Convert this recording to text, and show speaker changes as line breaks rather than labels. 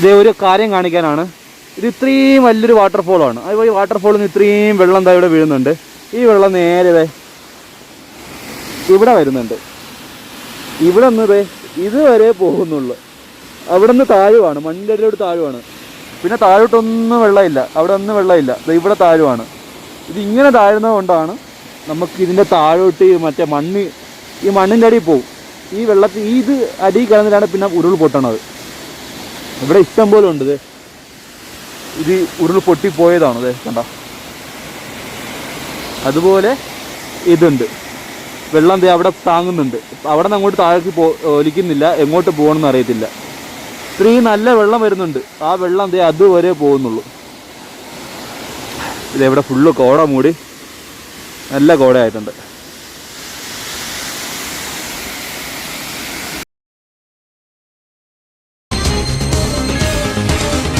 ഇതേ ഒരു കാര്യം കാണിക്കാനാണ്. ഇത് ഇത്രയും വലിയൊരു വാട്ടർഫോളാണ് അതുപോലെ ഈ വാട്ടർഫോളിൽ നിന്ന് ഇത്രയും വെള്ളം എന്താ ഇവിടെ വീഴുന്നുണ്ട്. ഈ വെള്ളം നേരെ ഇവിടെ വരുന്നുണ്ട്. ഇവിടെ നിന്ന് ഇതുവരെ പോകുന്നുള്ളു. അവിടെ നിന്ന് താഴുവാണ്. മണ്ണിന്റെ താഴുവാണ്. പിന്നെ താഴോട്ടൊന്നും വെള്ളമില്ല. അവിടെ ഒന്നും വെള്ളമില്ല. ഇവിടെ താഴുവാണ്. ഇതിങ്ങനെ ഇങ്ങനെ താഴുന്നത് കൊണ്ടാണ് നമുക്ക് ഇതിന്റെ താഴോട്ട് മറ്റേ മണ്ണ് ഈ മണ്ണിന്റെ അടിയിൽ പോവും. ഈ വെള്ളത്തിൽ ഈ ഇത് അടിയിൽ കിടന്നിട്ടാണ് പിന്നെ ഉരുൾ പൊട്ടണത്. ഇവിടെ ഇഷ്ടം പോലെ ഉണ്ട് ഇത് ഇത് ഉരുൾ പൊട്ടിപ്പോയതാണ് ഇത് കണ്ട? അതുപോലെ ഇതുണ്ട്. വെള്ളം ദേ അവിടെ താങ്ങുന്നുണ്ട്. അവിടെ നിന്ന് അങ്ങോട്ട് താഴേക്ക് പോ ഒലിക്കുന്നില്ല. എങ്ങോട്ട് പോകണമെന്ന് അറിയത്തില്ല. ഇത്രയും നല്ല വെള്ളം വരുന്നുണ്ട്. ആ വെള്ളം ദേ അതുവരെ പോകുന്നുള്ളൂ. ഇതെവിടെ ഫുള്ള് കോട മൂടി. നല്ല കോടയായിട്ടുണ്ട്.